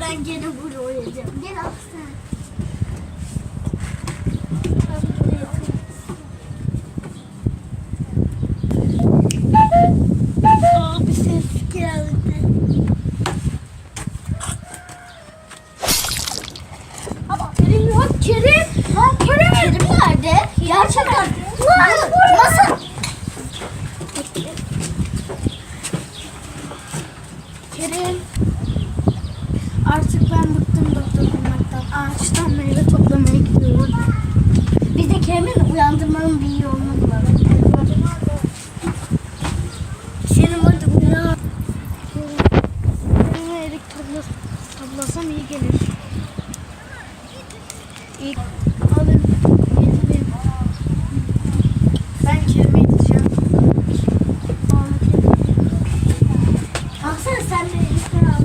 Ben gene buraya oynayacağım. Gel al sen. Aa, bir ses geldi. Ama Kerim gelir. İlk. Getireyim. Ben Kerim'e gideceğim. Baksana sen de erikleri al.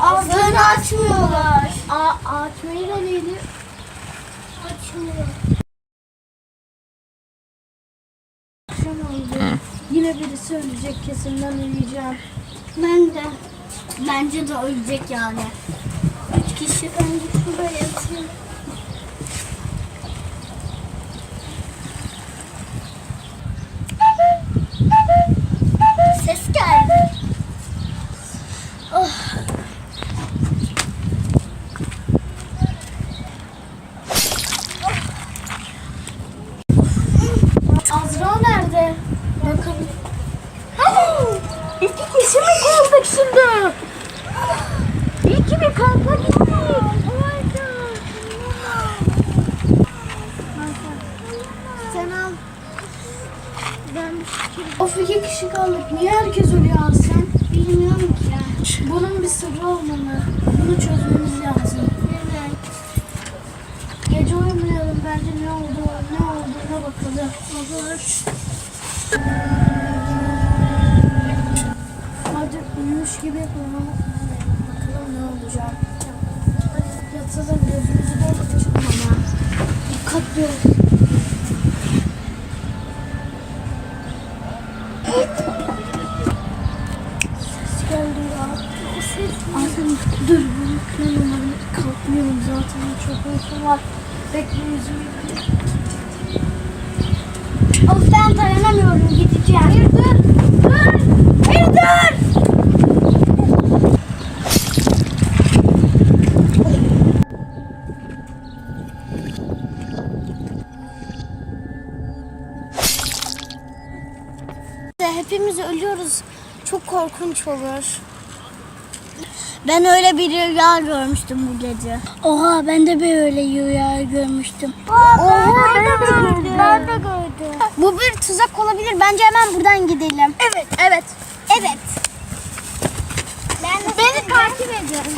Ağzını açmıyorlar. Aa, açmayı da neydi? Akşam oldu. Yine birisi ölecek kesin ben uyuyacağım. Ben de. Bence de ölecek yani. Üç kişi bence şuraya yatıyor. Ses geldi. Oh. Azra nerede? Bakalım. İki kişi mi kaldık şimdi? İyi ki bir kampa gittik. Sen al. Ben İki kişi kaldık. Niye herkes ölüyor al sen? Bilmiyorum ki. Bunun bir sırrı olmalı. Bunu çözmemiz lazım. Evet. Gece uyumayalım. Bence ne oldu, ne olduğuna bakalım. Olur. Hadi uyumuş gibi yapalım. Bakalım ne olacak. Hadi yatalım. Gözümüzü de açalım ama. Dikkatli ol. Ses geldi ya. O ses Aslında dur bunu kırmamalı. Kalkmıyorum zaten. Çok uykum var. Bekle yüzümü. Of ben dayanamıyorum gideceğim. Hayır dur. Dur. Hayır dur. Hepimiz ölüyoruz. Çok korkunç olur. Ben öyle bir rüya görmüştüm bu gece. Oha ben de bir öyle rüya görmüştüm. Oha ben, de gördüm. Ben de gördüm. Bu bir tuzak olabilir. Bence hemen buradan gidelim. Evet, evet. Evet. Ben Beni takip ediyorum.